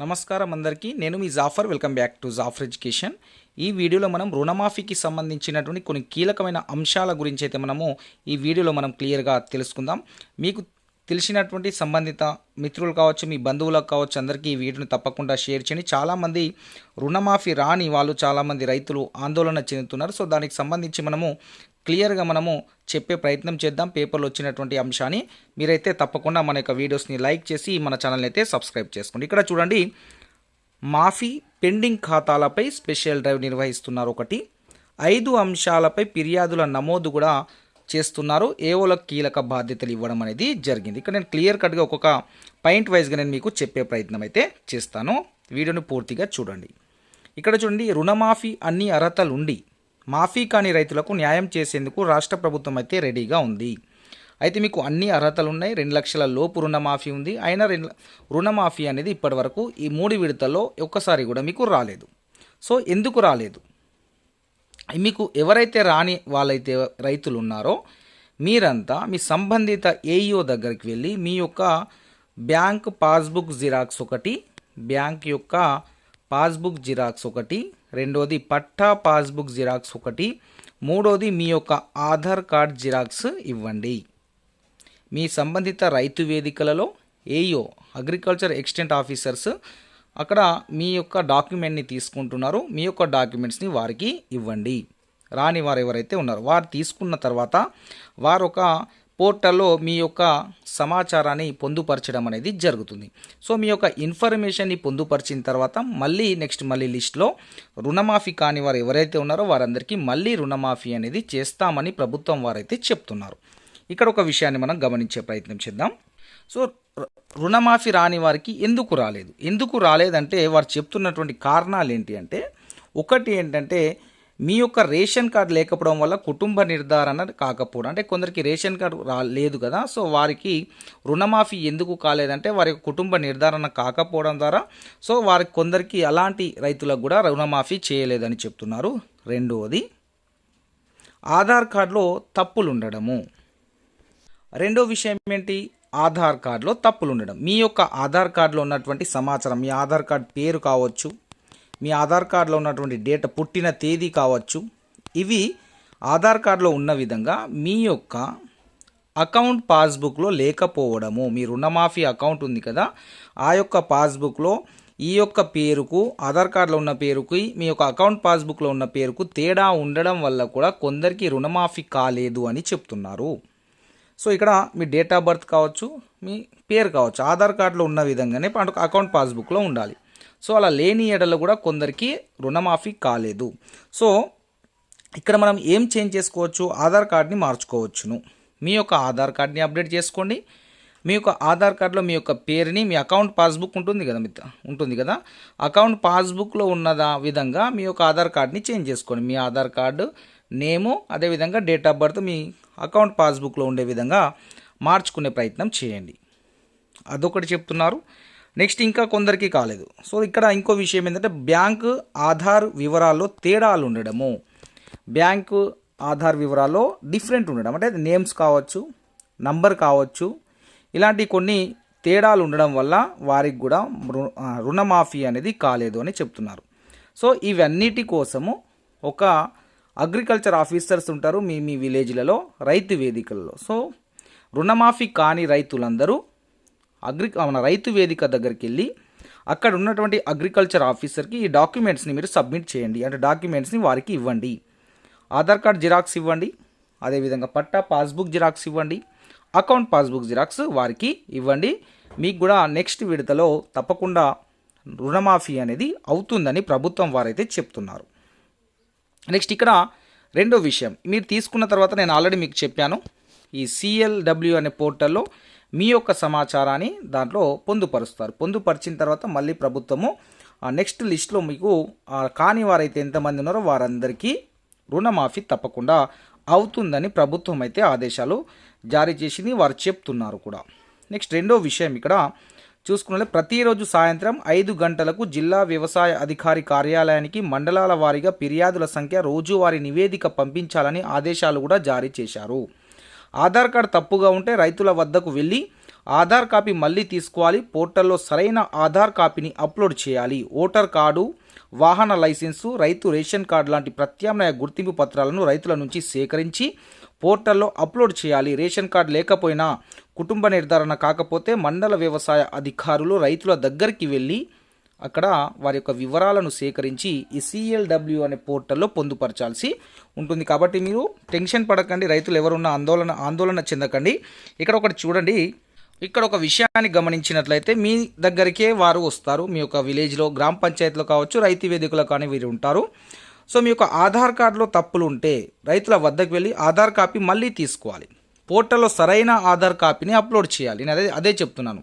నమస్కారం అందరికీ. నేను మీ Jafar. Welcome back to Jafar education. ఈ వీడియోలో మనం రుణమాఫీకి సంబంధించినటువంటి కొన్ని కీలకమైన అంశాల గురించి అయితే మనము ఈ వీడియోలో మనం క్లియర్గా తెలుసుకుందాం. మీకు తెలిసినటువంటి సంబంధిత మిత్రులు కావచ్చు మీ బంధువులకు కావచ్చు అందరికీ ఈ వీడియోని తప్పకుండా షేర్ చేయండి. చాలామంది రుణమాఫీ రాని వాళ్ళు చాలామంది రైతులు ఆందోళన చెందుతున్నారు. సో దానికి సంబంధించి మనము క్లియర్గా మనము చెప్పే ప్రయత్నం చేద్దాం. పేపర్లో వచ్చినటువంటి అంశాన్ని మీరైతే తప్పకుండా మన యొక్క వీడియోస్ని లైక్ చేసి మన ఛానల్ని అయితే సబ్స్క్రైబ్ చేసుకోండి. ఇక్కడ చూడండి మాఫీ పెండింగ్ ఖాతాలపై స్పెషల్ డ్రైవ్ నిర్వహిస్తున్నారు ఒకటి. ఐదు అంశాలపై ఫిర్యాదుల నమోదు కూడా చేస్తున్నారు. ఏవోలకు కీలక బాధ్యతలు ఇవ్వడం అనేది జరిగింది. ఇక్కడ నేను క్లియర్ కట్గా ఒక్కొక్క పాయింట్ వైజ్గా నేను మీకు చెప్పే ప్రయత్నం అయితే చేస్తాను. వీడియోని పూర్తిగా చూడండి. ఇక్కడ చూడండి రుణమాఫీ అన్ని అర్హతలుండి మాఫీ కాని రైతులకు న్యాయం చేసేందుకు రాష్ట్ర ప్రభుత్వం అయితే రెడీగా ఉంది. అయితే మీకు అన్ని అర్హతలు ఉన్నాయి రెండు లక్షల లోపు రుణమాఫీ ఉంది. అయినా రెండు రుణమాఫీ అనేది ఇప్పటివరకు ఈ మూడు విడతల్లో ఒక్కసారి కూడా మీకు రాలేదు. సో ఎందుకు రాలేదు? మీకు ఎవరైతే రాని వాళ్ళైతే రైతులు ఉన్నారో మీరంతా మీ సంబంధిత ఏఈఓ దగ్గరికి వెళ్ళి మీ యొక్క బ్యాంక్ పాస్బుక్ జిరాక్స్ ఒకటి బ్యాంక్ యొక్క పాస్బుక్ జిరాక్స్ ఒకటి రెండోది పట్టా పాస్బుక్ జిరాక్స్ ఒకటి మూడోది మీ యొక్క ఆధార్ కార్డ్ జిరాక్స్ ఇవ్వండి. మీ సంబంధిత రైతు వేదికలలో ఏయో అగ్రికల్చర్ ఎక్స్టెంట్ ఆఫీసర్స్ అక్కడ మీ యొక్క డాక్యుమెంట్ని తీసుకుంటున్నారు. మీ యొక్క డాక్యుమెంట్స్ని వారికి ఇవ్వండి. రాని వారు ఎవరైతే ఉన్నారో వారు తీసుకున్న తర్వాత వారు ఒక పోర్టల్లో మీ యొక్క సమాచారాన్ని పొందుపరచడం అనేది జరుగుతుంది. సో మీ యొక్క ఇన్ఫర్మేషన్ని పొందుపరిచిన తర్వాత మళ్ళీ నెక్స్ట్ మళ్ళీ లిస్ట్లో రుణమాఫీ కాని వారు ఎవరైతే ఉన్నారో వారందరికీ మళ్ళీ రుణమాఫీ అనేది చేస్తామని ప్రభుత్వం వారైతే చెప్తున్నారు. ఇక్కడ ఒక విషయాన్ని మనం గమనించే ప్రయత్నం చేద్దాం. సో రుణమాఫీ రాని వారికి ఎందుకు రాలేదు? ఎందుకు రాలేదంటే వారు చెప్తున్నటువంటి కారణాలు ఏంటి అంటే ఒకటి ఏంటంటే మీ యొక్క రేషన్ కార్డు లేకపోవడం వల్ల కుటుంబ నిర్ధారణ కాకపోవడం. అంటే కొందరికి రేషన్ కార్డు రా లేదు కదా సో వారికి రుణమాఫీ ఎందుకు కాలేదంటే వారి యొక్క కుటుంబ నిర్ధారణ కాకపోవడం ద్వారా. సో వారి కొందరికి అలాంటి రైతులకు కూడా రుణమాఫీ చేయలేదని చెప్తున్నారు. రెండవది ఆధార్ కార్డులో తప్పులు ఉండడము రెండో విషయం ఏంటి? ఆధార్ కార్డులో తప్పులు ఉండడం మీ యొక్క ఆధార్ కార్డులో ఉన్నటువంటి సమాచారం మీ ఆధార్ కార్డ్ పేరు కావచ్చు మీ ఆధార్ కార్డులో ఉన్నటువంటి డేట్ పుట్టిన తేదీ కావచ్చు ఇవి ఆధార్ కార్డులో ఉన్న విధంగా మీ యొక్క అకౌంట్ పాస్బుక్లో లేకపోవడము. మీ రుణమాఫీ అకౌంట్ ఉంది కదా ఆ యొక్క పాస్బుక్లో ఈ యొక్క పేరుకు ఆధార్ కార్డులో ఉన్న పేరుకి మీ యొక్క అకౌంట్ పాస్బుక్లో ఉన్న పేరుకు తేడా ఉండడం వల్ల కూడా కొందరికి రుణమాఫీ కాలేదు అని చెప్తున్నారు. సో ఇక్కడ మీ డేట్ ఆఫ్ బర్త్ కావచ్చు మీ పేరు కావచ్చు ఆధార్ కార్డులో ఉన్న విధంగానే పంట అకౌంట్ పాస్బుక్లో ఉండాలి. సో అలా లేని ఎడలో కూడా కొందరికి రుణమాఫీ కాలేదు. సో ఇక్కడ మనం ఏం చేంజ్ చేసుకోవచ్చు? ఆధార్ కార్డ్ని మార్చుకోవచ్చును. మీ యొక్క ఆధార్ కార్డ్ని అప్డేట్ చేసుకోండి. మీ యొక్క ఆధార్ కార్డులో మీ యొక్క పేరుని మీ అకౌంట్ పాస్బుక్ ఉంటుంది కదా మిత్ర ఉంటుంది కదా? అకౌంట్ పాస్బుక్లో ఉన్నదా విధంగా మీ యొక్క ఆధార్ కార్డ్ని చేంజ్ చేసుకోండి. మీ ఆధార్ కార్డు నేము అదేవిధంగా డేట్ ఆఫ్ బర్త్ మీ అకౌంట్ పాస్బుక్లో ఉండే విధంగా మార్చుకునే ప్రయత్నం చేయండి. అదొకటి చెప్తున్నారు. నెక్స్ట్ ఇంకా కొందరికి కాలేదు. సో ఇక్కడ ఇంకో విషయం ఏంటంటే బ్యాంకు ఆధార్ వివరాల్లో తేడాలు ఉండడము. బ్యాంకు ఆధార్ వివరాల్లో డిఫరెంట్ ఉండడం. అంటే నేమ్స్ కావచ్చు నంబర్ కావచ్చు ఇలాంటి కొన్ని తేడాలు ఉండడం వల్ల వారికి కూడా రుణమాఫీ అనేది కాలేదు అని చెప్తున్నారు. సో ఇవన్నిటి కోసము ఒక అగ్రికల్చర్ ఆఫీసర్స్ ఉంటారు మీ మీ విలేజ్లలో రైతు వేదికలలో. సో రుణమాఫీ కాని రైతులందరూ అగ్రి మన రైతు వేదిక దగ్గరికి వెళ్ళి అక్కడ ఉన్నటువంటి అగ్రికల్చర్ ఆఫీసర్కి ఈ డాక్యుమెంట్స్ని మీరు సబ్మిట్ చేయండి. అంటే డాక్యుమెంట్స్ని వారికి ఇవ్వండి. ఆధార్ కార్డ్ జిరాక్స్ ఇవ్వండి. అదేవిధంగా పట్టా పాస్బుక్ జిరాక్స్ ఇవ్వండి. అకౌంట్ పాస్బుక్ జిరాక్స్ వారికి ఇవ్వండి. మీకు కూడా నెక్స్ట్ విడతలో తప్పకుండా రుణమాఫీ అనేది అవుతుందని ప్రభుత్వం వారైతే చెప్తున్నారు. నెక్స్ట్ ఇక్కడ రెండో విషయం. మీరు తీసుకున్న తర్వాత నేను ఆల్రెడీ మీకు చెప్పాను ఈ సిఎల్డబ్ల్యూ అనే పోర్టల్లో మీ యొక్క సమాచారాన్ని దాంట్లో పొందుపరుస్తారు. పొందుపరిచిన తర్వాత మళ్ళీ ప్రభుత్వము ఆ నెక్స్ట్ లిస్ట్లో మీకు కాని వారైతే ఎంతమంది ఉన్నారో వారందరికీ రుణమాఫీ తప్పకుండా అవుతుందని ప్రభుత్వం అయితే ఆదేశాలు జారీ చేసింది వారు చెప్తున్నారు కూడా. నెక్స్ట్ రెండో విషయం ఇక్కడ చూసుకున్నట్లే ప్రతిరోజు సాయంత్రం ఐదు గంటలకు జిల్లా వ్యవసాయ అధికారి కార్యాలయానికి మండలాల వారీగా ఫిర్యాదుల సంఖ్య రోజువారీ నివేదిక పంపించాలని ఆదేశాలు కూడా జారీ చేశారు. ఆధార్ కార్డు తప్పుగా ఉంటే రైతుల వద్దకు వెళ్ళి ఆధార్ కాపీ మళ్ళీ తీసుకోవాలి పోర్టల్లో సరైన ఆధార్ కాపీని అప్లోడ్ చేయాలి ఓటర్ కార్డు వాహన లైసెన్సు రైతు రేషన్ కార్డు లాంటి ప్రత్యామ్నాయ గుర్తింపు పత్రాలను రైతుల నుంచి సేకరించి పోర్టల్లో అప్లోడ్ చేయాలి. రేషన్ కార్డు లేకపోయినా కుటుంబ నిర్ధారణ కాకపోతే మండల వ్యవసాయ అధికారులు రైతుల దగ్గరికి వెళ్ళి అక్కడ వారి యొక్క వివరాలను సేకరించి ఈ సిఎల్డబ్ల్యూ అనే పోర్టల్లో పొందుపరచాల్సి ఉంటుంది. కాబట్టి మీరు టెన్షన్ పడకండి. రైతులు ఎవరున్నా ఆందోళన ఆందోళన చెందకండి. ఇక్కడ ఒకటి చూడండి. ఇక్కడ ఒక విషయాన్ని గమనించినట్లయితే మీ దగ్గరికే వారు వస్తారు. మీ యొక్క విలేజ్లో గ్రామ పంచాయతీలో కావచ్చు రైతు వేదికలో కానీ వీరు ఉంటారు. సో మీ యొక్క ఆధార్ కార్డులో తప్పులు ఉంటే రైతుల వద్దకు వెళ్ళి ఆధార్ కాపీ మళ్ళీ తీసుకోవాలి. పోర్టల్లో సరైన ఆధార్ కాపీని అప్లోడ్ చేయాలి. నేను అదే అదే చెప్తున్నాను.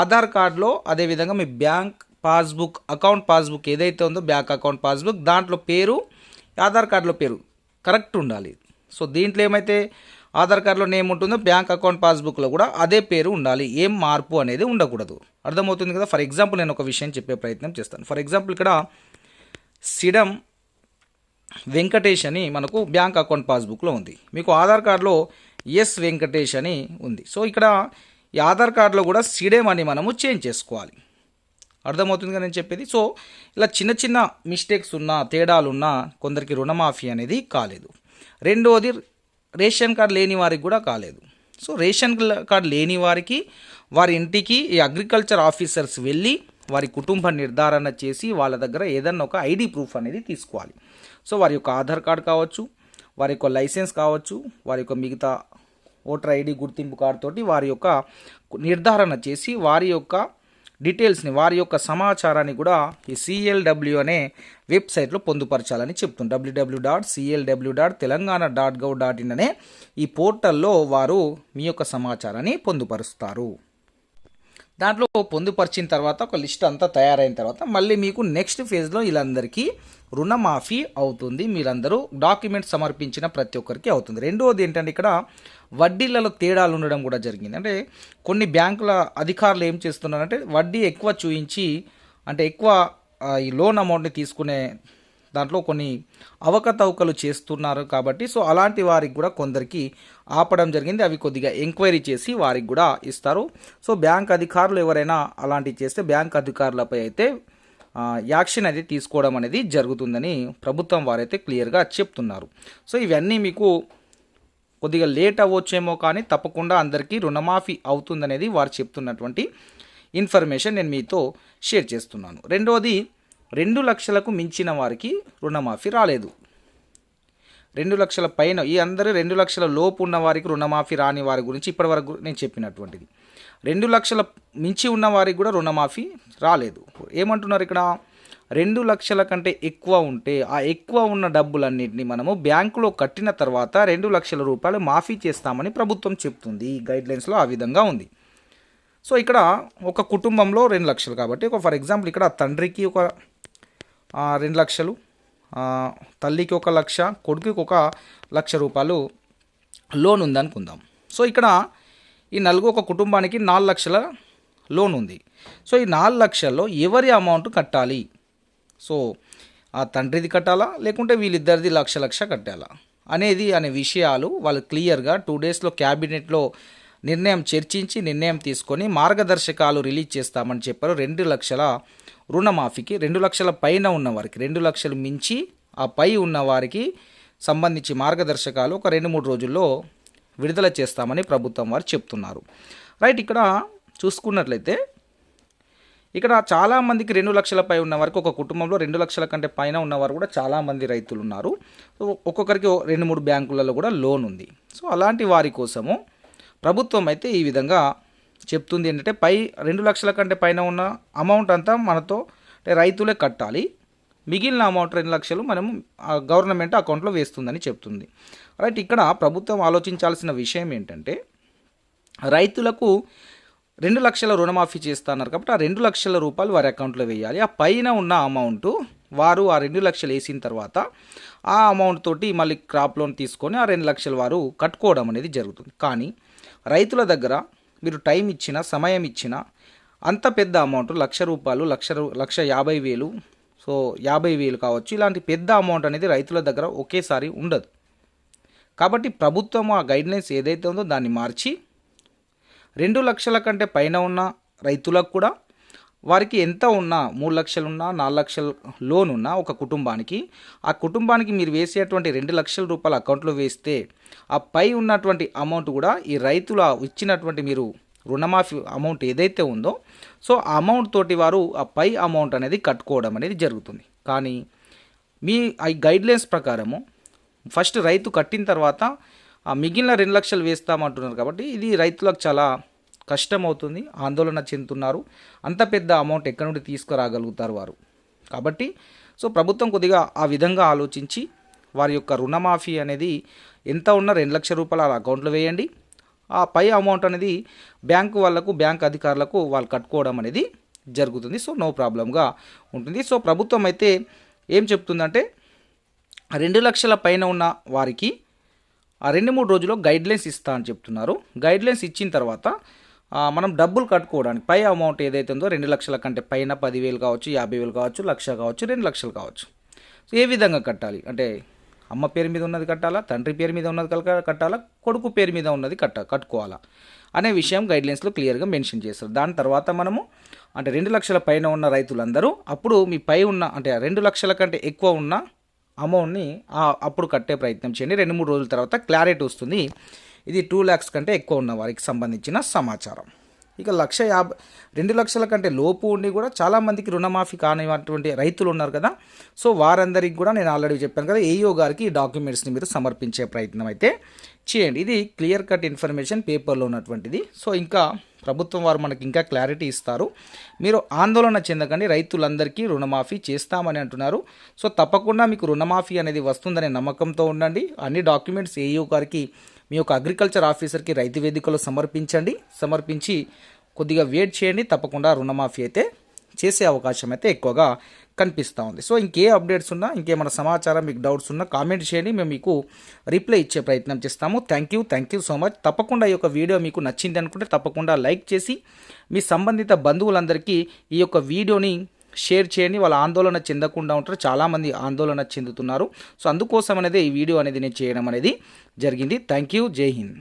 ఆధార్ కార్డులో అదేవిధంగా మీ బ్యాంక్ పాస్బుక్ అకౌంట్ పాస్బుక్ ఏదైతే ఉందో బ్యాంక్ అకౌంట్ పాస్బుక్ దాంట్లో పేరు ఆధార్ కార్డులో పేరు కరెక్ట్ ఉండాలి. సో దీంట్లో ఏమైతే ఆధార్ కార్డులో నేమ్ ఉంటుందో బ్యాంక్ అకౌంట్ పాస్బుక్లో కూడా అదే పేరు ఉండాలి. ఏం మార్పు అనేది ఉండకూడదు. అర్థమవుతుంది కదా? ఫర్ ఎగ్జాంపుల్ నేను ఒక విషయం చెప్పే ప్రయత్నం చేస్తాను. ఫర్ ఎగ్జాంపుల్ ఇక్కడ సిడమ్ వెంకటేష్ అని మనకు బ్యాంక్ అకౌంట్ పాస్బుక్లో ఉంది. మీకు ఆధార్ కార్డులో ఎస్ వెంకటేష్ అని ఉంది. సో ఇక్కడ ఈ ఆధార్ కార్డులో కూడా సిడెమ్ అని మనము చేంజ్ చేసుకోవాలి. అర్థమవుతుంది కదా నేను చెప్పేది? సో ఇలా చిన్న చిన్న మిస్టేక్స్ ఉన్నా తేడాలు ఉన్నా కొందరికి రుణమాఫీ అనేది కాలేదు. రెండవది రేషన్ కార్డు లేని వారికి కూడా కాలేదు. సో రేషన్ కార్డు లేని వారికి వారి ఇంటికి ఈ అగ్రికల్చర్ ఆఫీసర్స్ వెళ్ళి వారి కుటుంబ నిర్ధారణ చేసి వాళ్ళ దగ్గర ఏదన్నా ఒక ఐడి ప్రూఫ్ అనేది తీసుకోవాలి. సో వారి యొక్క ఆధార్ కార్డు కావచ్చు వారి యొక్క లైసెన్స్ కావచ్చు వారి యొక్క మిగతా ఓటర్ ఐడి గుర్తింపు కార్డు తోటి వారి యొక్క నిర్ధారణ చేసి వారి యొక్క డీటెయిల్స్ని వారి యొక్క సమాచారాన్ని కూడా ఈ సిఎల్డబ్ల్యూ అనే వెబ్సైట్లో పొందుపరచాలని చెప్తుంది. WW dot CLW dot Telangana dot gov dot in అనే ఈ పోర్టల్లో వారు మీ యొక్క సమాచారాన్ని పొందుపరుస్తారు. దాంట్లో పొందుపరిచిన తర్వాత ఒక లిస్ట్ అంతా తయారైన తర్వాత మళ్ళీ మీకు నెక్స్ట్ ఫేజ్లో వీళ్ళందరికీ రుణమాఫీ అవుతుంది. మీరందరూ డాక్యుమెంట్ సమర్పించిన ప్రతి ఒక్కరికి అవుతుంది. రెండవది ఏంటంటే ఇక్కడ వడ్డీలలో తేడాలు ఉండడం కూడా జరిగింది. అంటే కొన్ని బ్యాంకుల అధికారులు ఏం చేస్తున్నారంటే వడ్డీ ఎక్కువ చూయించి అంటే ఎక్కువ ఈ లోన్ అమౌంట్ని తీసుకునే దాంట్లో కొన్ని అవకతవకలు చేస్తున్నారు కాబట్టి సో అలాంటి వారికి కూడా కొందరికి ఆపడం జరిగింది. అవి కొద్దిగా ఎంక్వైరీ చేసి వారికి కూడా ఇస్తారు. సో బ్యాంక్ అధికారులు ఎవరైనా అలాంటివి చేస్తే బ్యాంక్ అధికారులపై అయితే యాక్షన్ అనేది తీసుకోవడం అనేది జరుగుతుందని ప్రభుత్వం వారైతే క్లియర్గా చెప్తున్నారు. సో ఇవన్నీ మీకు కొద్దిగా లేట్ అవ్వచ్చేమో కానీ తప్పకుండా అందరికీ రుణమాఫీ అవుతుందనేది వారు చెప్తున్నటువంటి ఇన్ఫర్మేషన్ నేను మీతో షేర్ చేస్తున్నాను. రెండవది రెండు లక్షలకు మించిన వారికి రుణమాఫీ రాలేదు. రెండు లక్షల పైన ఈ అందరూ రెండు లక్షల లోపు ఉన్న వారికి రుణమాఫీ రాని వారి గురించి ఇప్పటివరకు నేను చెప్పినటువంటిది. రెండు లక్షల మించి ఉన్న వారికి కూడా రుణమాఫీ రాలేదు. ఏమంటున్నారు ఇక్కడ? రెండు లక్షల కంటే ఎక్కువ ఉంటే ఆ ఎక్కువ ఉన్న డబ్బులన్నింటినీ మనము బ్యాంకులో కట్టిన తర్వాత రెండు లక్షల రూపాయలు మాఫీ చేస్తామని ప్రభుత్వం చెప్తుంది. ఈ గైడ్లైన్స్లో ఆ విధంగా ఉంది. సో ఇక్కడ ఒక కుటుంబంలో రెండు లక్షలు కాబట్టి ఒక ఫర్ ఎగ్జాంపుల్ ఇక్కడ తండ్రికి ఒక రెండు లక్షలు. తల్లికి ఒక లక్ష కొడుకుకి ఒక లక్ష రూపాయలు లోన్ ఉందనుకుందాం సో ఇక్కడ ఈ నలుగు ఒక కుటుంబానికి నాలుగు లక్షల లోన్ ఉంది. సో ఈ నాలుగు లక్షల్లో ఎవరి అమౌంట్ కట్టాలి? సో ఆ తండ్రిది కట్టాలా? లేకుంటే వీళ్ళిద్దరిది లక్ష లక్ష కట్టాలా? అనేది అనే విషయాలు వాళ్ళు క్లియర్గా టూ డేస్లో క్యాబినెట్లో నిర్ణయం చర్చించి నిర్ణయం తీసుకొని మార్గదర్శకాలు రిలీజ్ చేస్తామని చెప్పారు. రెండు లక్షల రుణమాఫీకి రెండు లక్షల పైన ఉన్న వారికి రెండు లక్షలు మించి ఆ పై ఉన్న వారికి సంబంధించి మార్గదర్శకాలు ఒక రెండు మూడు రోజుల్లో విడుదల చేస్తామని ప్రభుత్వం వారు చెప్తున్నారు. రైట్ ఇక్కడ చూసుకున్నట్లయితే ఇక్కడ చాలామందికి రెండు లక్షల పై ఉన్న వారికి ఒక కుటుంబంలో రెండు లక్షల కంటే పైన ఉన్నవారు కూడా చాలామంది రైతులు ఉన్నారు సో ఒక్కొక్కరికి రెండు మూడు బ్యాంకులలో కూడా లోన్ ఉంది. సో అలాంటి వారి కోసము ప్రభుత్వం అయితే ఈ విధంగా చెప్తుంది ఏంటంటే పై రెండు లక్షల కంటే పైన ఉన్న అమౌంట్ అంతా మనతో అంటే రైతులే కట్టాలి. మిగిలిన అమౌంట్ రెండు లక్షలు మనము ఆ గవర్నమెంట్ అకౌంట్లో వేస్తుందని చెప్తుంది. రైట్ ఇక్కడ ప్రభుత్వం ఆలోచించాల్సిన విషయం ఏంటంటే రైతులకు రెండు లక్షల రుణమాఫీ చేస్తున్నారు కాబట్టి ఆ రెండు లక్షల రూపాయలు వారి అకౌంట్లో వేయాలి. ఆ పైన ఉన్న అమౌంట్ వారు ఆ రెండు లక్షలు వేసిన తర్వాత ఆ అమౌంట్ తోటి మళ్ళీ క్రాప్ లోన్ తీసుకొని ఆ రెండు లక్షలు వారు కట్టుకోవడం అనేది జరుగుతుంది. కానీ రైతుల దగ్గర మీరు టైం ఇచ్చిన సమయం ఇచ్చిన అంత పెద్ద అమౌంట్ లక్ష రూపాయలు లక్ష రూ- లక్ష యాభై వేలు సో యాభై వేలు కావచ్చు. ఇలాంటి పెద్ద అమౌంట్ అనేది రైతుల దగ్గర ఒకేసారి ఉండదు. కాబట్టి ప్రభుత్వం ఆ గైడ్లైన్స్ ఏదైతే ఉందో దాన్ని మార్చి రెండు లక్షల కంటే పైన ఉన్న రైతులకు కూడా వారికి ఎంత ఉన్నా మూడు లక్షలున్నా నాలుగు లక్షల లోన్ ఉన్నా ఒక కుటుంబానికి ఆ కుటుంబానికి మీరు వేసేటువంటి రెండు లక్షల రూపాయల అకౌంట్లో వేస్తే ఆ పై ఉన్నటువంటి అమౌంట్ కూడా ఈ రైతుల ఇచ్చినటువంటి మీరు రుణమాఫీ అమౌంట్ ఏదైతే ఉందో సో ఆ అమౌంట్ తోటి వారు ఆ పై అమౌంట్ అనేది కట్టుకోవడం అనేది జరుగుతుంది. కానీ మీ ఈ గైడ్లైన్స్ ప్రకారము ఫస్ట్ రైతు కట్టిన తర్వాత ఆ మిగిలిన రెండు లక్షలు వేస్తామంటున్నారు కాబట్టి ఇది రైతులకు చాలా కష్టం అవుతుంది ఆందోళన చెందుతున్నారు. అంత పెద్ద అమౌంట్ ఎక్కడి నుండి తీసుకురాగలుగుతారు వారు? కాబట్టి సో ప్రభుత్వం కొద్దిగా ఆ విధంగా ఆలోచించి వారి యొక్క రుణమాఫీ అనేది ఎంత ఉన్నా రెండు లక్షల రూపాయలు ఆ అకౌంట్లో వేయండి. ఆ పై అమౌంట్ అనేది బ్యాంకు వాళ్ళకు బ్యాంక్ అధికారులకు వాళ్ళు కట్టుకోవడం అనేది జరుగుతుంది. సో నో ప్రాబ్లంగా ఉంటుంది. సో ప్రభుత్వం అయితే ఏం చెప్తుందంటే రెండు లక్షల పైన ఉన్న వారికి ఆ రెండు మూడు రోజుల్లో గైడ్లైన్స్ ఇస్తా అని చెప్తున్నారు. గైడ్లైన్స్ ఇచ్చిన తర్వాత మనం డబ్బులు కట్టుకోవడానికి పై అమౌంట్ ఏదైతే ఉందో రెండు లక్షల కంటే పైన పదివేలు కావచ్చు యాభై వేలు కావచ్చు లక్ష కావచ్చు రెండు లక్షలు కావచ్చు. సో ఏ విధంగా కట్టాలి? అంటే అమ్మ పేరు మీద ఉన్నది కట్టాలా? తండ్రి పేరు మీద ఉన్నది కట్టాలా? కొడుకు పేరు మీద ఉన్నది కట్ట కట్టుకోవాలా? అనే విషయం గైడ్లైన్స్లో క్లియర్గా మెన్షన్ చేస్తారు. దాని తర్వాత మనము అంటే రెండు లక్షల పైన ఉన్న రైతులందరూ అప్పుడు మీ పై ఉన్న అంటే రెండు లక్షల కంటే ఎక్కువ ఉన్న అమౌంట్ని అప్పుడు కట్టే ప్రయత్నం చేయండి. రెండు మూడు రోజుల తర్వాత క్లారిటీ వస్తుంది. ఇది టూ ల్యాక్స్ కంటే ఎక్కువ ఉన్న వారికి సంబంధించిన సమాచారం. ఇక లక్ష యాభై రెండు లక్షల కంటే లోపు ఉండి కూడా చాలామందికి రుణమాఫీ కానివంటి రైతులు ఉన్నారు కదా. సో వారందరికి కూడా నేను ఆల్రెడీ చెప్పాను కదా ఏఈఓ గారికి ఈ డాక్యుమెంట్స్ని మీరు సమర్పించే ప్రయత్నం అయితే చేయండి. ఇది క్లియర్ కట్ ఇన్ఫర్మేషన్ పేపర్లో ఉన్నటువంటిది. సో ఇంకా ప్రభుత్వం వారు మనకి ఇంకా క్లారిటీ ఇస్తారు. మీరు ఆందోళన చెందకండి రైతులందరికీ రుణమాఫీ చేస్తామని అంటున్నారు. సో తప్పకుండా మీకు రుణమాఫీ అనేది వస్తుందనే నమ్మకంతో ఉండండి. అన్ని డాక్యుమెంట్స్ ఏఈఓ గారికి మీ యొక్క అగ్రికల్చర్ ఆఫీసర్కి రైతు వేదికలో సమర్పించండి. సమర్పించి కొద్దిగా వెయిట్ చేయండి. తప్పకుండా రుణమాఫీ అయితే చేసే అవకాశం అయితే ఎక్కువగా కనిపిస్తూ ఉంది. సో ఇంకే అప్డేట్స్ ఉన్నా ఇంకేమైనా సమాచారం మీకు డౌట్స్ ఉన్నా కామెంట్ చేయండి. మేము మీకు రిప్లై ఇచ్చే ప్రయత్నం చేస్తాము. Thank you thank you so much తప్పకుండా ఈ యొక్క వీడియో మీకు నచ్చింది అనుకుంటే తప్పకుండా లైక్ చేసి మీ సంబంధిత బంధువులందరికీ ఈ యొక్క వీడియోని షేర్ చేయండి వాళ్ళ ఆందోళన చెందకుండా ఉంటారు చాలామంది ఆందోళన చెందుతున్నారు. సో అందుకోసం అనేది ఈ వీడియో అనేది నేను చేయడం అనేది జరిగింది. Thank you. జై హింద్.